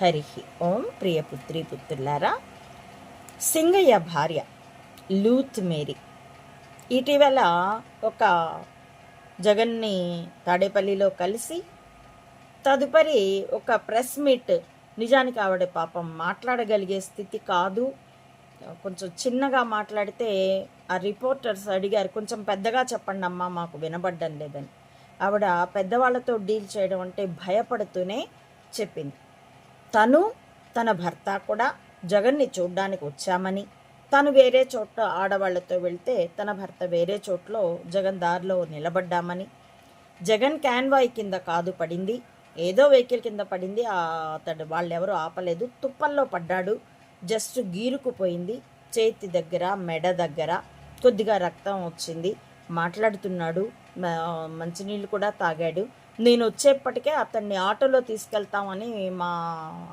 హరి ఓం ప్రియపుత్రి పుత్రులారా సింగయ్య భార్య లూత్ మేరీ. ఇటీవల ఒక జగన్ని తాడేపల్లిలో కలిసి తదుపరి ఒక ప్రెస్ మీట్ నిజానికి ఆవిడ పాపం మాట్లాడగలిగే స్థితి కాదు. కొంచెం చిన్నగా మాట్లాడితే ఆ రిపోర్టర్స్ అడిగారు కొంచెం పెద్దగా చెప్పండి అమ్మా మాకు వినబడ్డం లేదని. ఆవిడ పెద్దవాళ్ళతో డీల్ చేయడం అంటే భయపడుతూనే చెప్పింది. తను తన భర్త కూడా జగన్ని చూడ్డానికి వచ్చామని. తను వేరే చోట ఆడవాళ్ళతో వెళ్తే తన భర్త వేరే చోట్లో జగన్ దారిలో నిలబడ్డామని. జగన్ క్యాన్వాయ్ కింద కాదు పడింది. ఏదో వెహికల్ కింద పడింది. అతడు వాళ్ళెవరూ ఆపలేదు. తుప్పల్లో పడ్డాడు. జస్ట్ గీరుకుపోయింది. చేతి దగ్గర మెడ దగ్గర కొద్దిగా రక్తం వచ్చింది. మాట్లాడుతున్నాడు. మంచినీళ్ళు కూడా తాగాడు. నేను వచ్చేప్పటికే అతన్ని ఆటోలో తీసుకెళ్తామని మా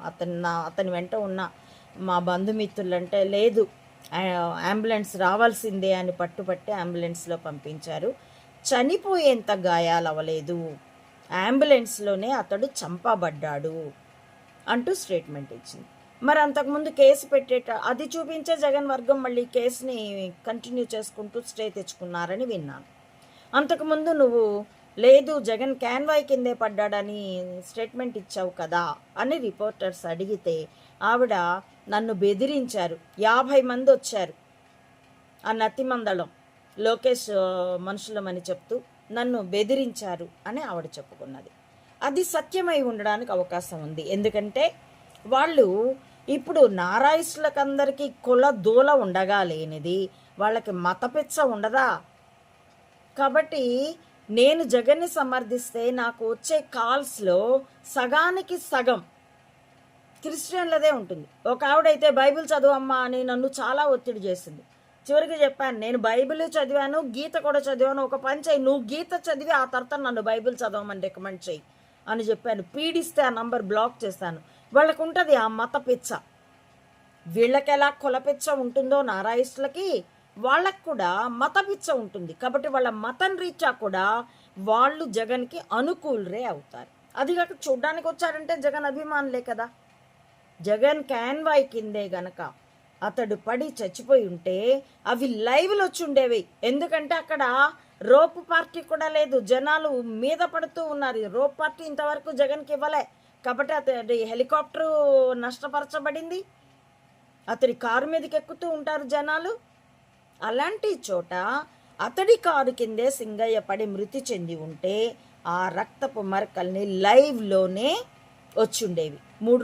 అతని నా అతని వెంట ఉన్న మా బంధుమిత్రులంటే లేదు అంబులెన్స్ రావాల్సిందే అని పట్టుపట్టి అంబులెన్స్లో పంపించారు. చనిపోయేంత గాయాలు అవ్వలేదు అంబులెన్స్లోనే అతడు చంపబడ్డాడు అంటూ స్టేట్మెంట్ ఇచ్చింది. మరి అంతకుముందు కేసు పెట్టేట అది చూపించే జగన్ వర్గం మళ్ళీ కేసుని కంటిన్యూ చేసుకుంటూ స్టే తెచ్చుకున్నారని విన్నాను. అంతకుముందు నువ్వు లేదు జగన్ క్యాన్వాయ్ కిందే పడ్డాడని స్టేట్మెంట్ ఇచ్చావు కదా అని రిపోర్టర్స్ అడిగితే ఆవిడ నన్ను బెదిరించారు. యాభై మంది వచ్చారు ఆ నత్తిమందళం లోకేష్ మనుషులమని చెప్తూ నన్ను బెదిరించారు అని ఆవిడ చెప్పుకున్నది. అది సత్యమై ఉండడానికి అవకాశం ఉంది. ఎందుకంటే వాళ్ళు ఇప్పుడు నారాయిస్టులకందరికీ కుల దూల ఉండగా లేనిది వాళ్ళకి మతపిచ్చ ఉండదా? కాబట్టి నేను జగన్ని సమర్థిస్తే నాకు వచ్చే కాల్స్లో సగానికి సగం క్రిస్టియన్లదే ఉంటుంది. ఒక ఆవిడైతే బైబిల్ చదువమ్మా అని నన్ను చాలా ఒత్తిడి చేసింది. చివరికి చెప్పాను నేను బైబిల్ చదివాను గీత కూడా చదివాను ఒక పని చేయి నువ్వు గీత చదివి ఆ తర్వాత నన్ను బైబిల్ చదవమని రికమెండ్ చేయి అని చెప్పాను. పీడిస్తే ఆ నంబర్ బ్లాక్ చేస్తాను వాళ్ళకు ఉంటుంది ఆ మత పిచ్చ. వీళ్ళకి ఎలా కులపిచ్చ ఉంటుందో నారాయిస్టులకి వాళ్ళకు కూడా మత పిచ్చ ఉంటుంది. కాబట్టి వాళ్ళ మతం రీత్యా కూడా వాళ్ళు జగన్కి అనుకూలరే అవుతారు. అది కాక చూడ్డానికి వచ్చారంటే జగన్ అభిమానులే కదా. జగన్ క్యాన్వాయ్ కిందే గనక అతడు పడి చచ్చిపోయి ఉంటే అవి లైవ్లో వచ్చి ఉండేవి ఎందుకంటే అక్కడ రోప్ పార్టీ కూడా లేదు. జనాలు మీద పడుతూ ఉన్నారు. రోప్ పార్టీ ఇంతవరకు జగన్కి ఇవ్వలే. కాబట్టి అతడి హెలికాప్టరు నష్టపరచబడింది. అతడి కారు మీదకి ఎక్కుతూ ఉంటారు జనాలు. అలాంటి చోట అతడి కారు కిందే సింగయ్య పడి మృతి చెంది ఉంటే ఆ రక్తపు మరకల్ని లైవ్లోనే వచ్చుండేవి.